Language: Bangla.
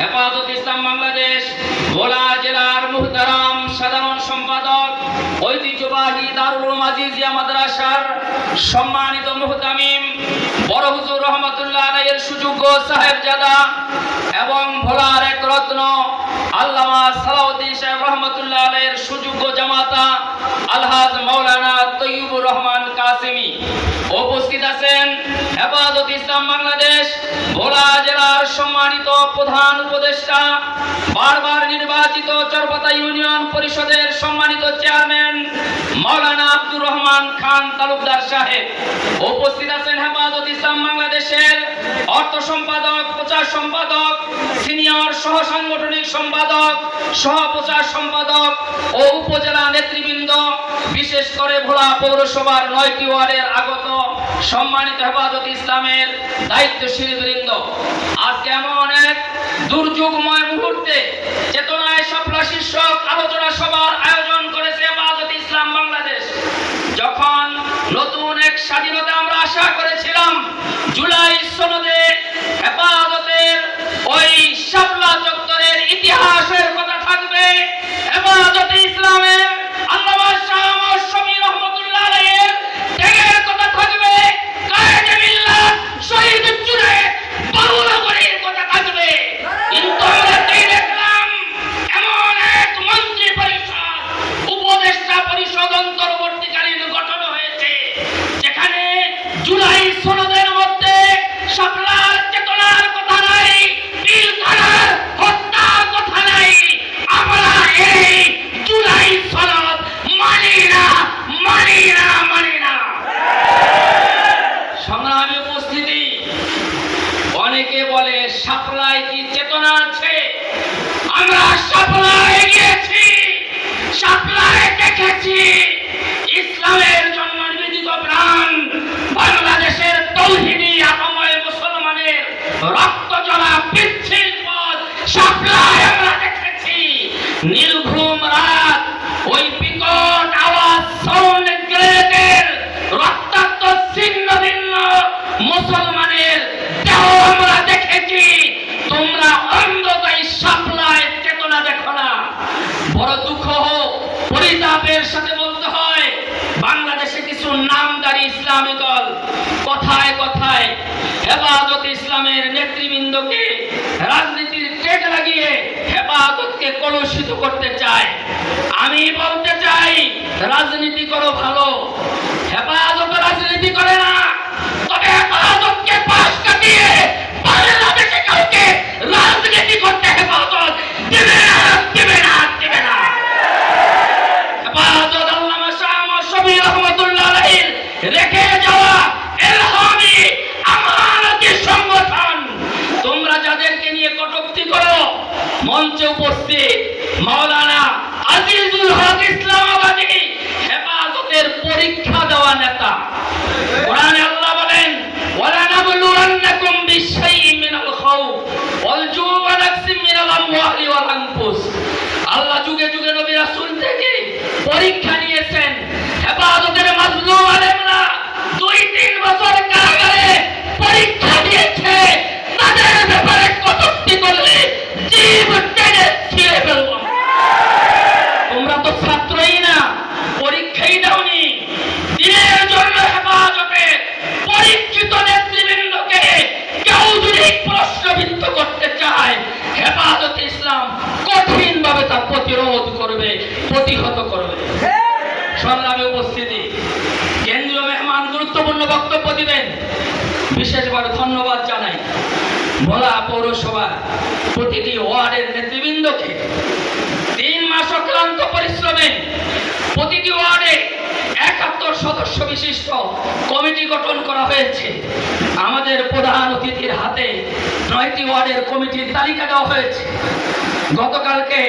হেফাজত ইসলাম বাংলাদেশ, ভোলা জেলার মুহতারাম সাধারণ সম্পাদক, ঐতিহ্যবাহী দারুল উলুম আজিজিয়া মাদ্রাসার সম্মানিত মুহতামিম, বড় হুজুর রহমতুল্লাহ আলাইয়ের সুযোগ্য সাহেবজাদা এবং ভোলার এক রত্ন আল্লামা সালাউদ্দিন সাহেব রহমতুল্লাহ আলাইয়ের সুযোগ্য জামাতা আলহাজ মাওলানা তৈয়ুবুর রহমান কাসেমি। উপস্থিত আছেন হেফাজত ইসলাম বাংলাদেশ, ভোলা জেলার সম্মানিত প্রধান উপদেষ্টা, বারবার নির্বাচিত চরপাতা ইউনিয়ন পরিষদের সম্মানিত চেয়ারম্যান মাওলানা আব্দুর রহমান খান তালুকদার সাহেব। উপস্থিত আছেন হেফাজত ইসলাম বাংলাদেশের অর্থ সম্পাদক, প্রচার সম্পাদক, সিনিয়র সহ সাংগঠনিক সম্পাদক, সহ প্রচার সম্পাদক ও উপজেলা নেতৃবৃন্দ, বিশেষ করে ভোলা পৌরসভার নয়টি ওয়ার্ডের আগত সম্মানিত হেফাজত ইসলামের দায়িত্বশীল বৃন্দ, আজকে এমন এক দুর্যোগময় মুহূর্তে চেতনায় সফলা শীর্ষক আলোচনা সভার আয়োজন করেছে হেফাজত ইসলাম বাংলাদেশ। যখন নতুন এক স্বাধীনতা আমরা আশা করেছিলাম, জুলাই সনদে হেফাজতের ওই শাপলা চত্বরের ইতিহাসের কথা থাকবে হেফাজতে ইসলামের চেতনা আছে। আমরা সাপলায় গিয়েছি সাপলায় দেখেছি। ইসলামের দুঃখ পরিতাপের সাথে বলতে হয়, বাংলাদেশে কিছু নামদারি ইসলামী দল কথায় কথায় হেফাজত ইসলামের নেতৃবৃন্দকে রাজনীতির টেক লাগিয়ে হেফাজতকে কলুষিত করতে চায়। আমি বলতে চাই, রাজনীতি করো ভালো মঞ্চে উপস্থিত মাওলানা আজিজুল হক ইসলামাবাদী হেফাজতের পরীক্ষা দেওয়া নেতা। কোরআনে আল্লাহ বলেন ওয়ালা নাবলুয়ান্নাকুম বিশাইইন মিনাল খাউফ ওয়াল জু'i ওয়া নাকসিম মিনাল আমওয়ালি ওয়াল আনফুস। আল্লাহ যুগে যুগে নবী রাসূল থেকে পরীক্ষা নিয়েছেন। হেফাজতের মাজলুম আলেমরা দুই তিন বছর প্রতিহত করবে সংগ্রামে উপস্থিতি। কেন্দ্রীয় মেহমান গুরুত্বপূর্ণ বক্তব্য দিবেন। বিশেষভাবে ধন্যবাদ জানাই ভোলা পৌরসভা প্রতিটি ওয়ার্ডের নেতৃবৃন্দকে। তিন মাস অক্লান্ত পরিশ্রমে প্রতিটি ওয়ার্ডে একাত্তর সদস্য বিশিষ্ট কমিটি গঠন করা হয়েছে। আমাদের প্রধান অতিথির হাতে নয়টি ওয়ার্ডের কমিটির তালিকা দেওয়া হয়েছে। গতকালকে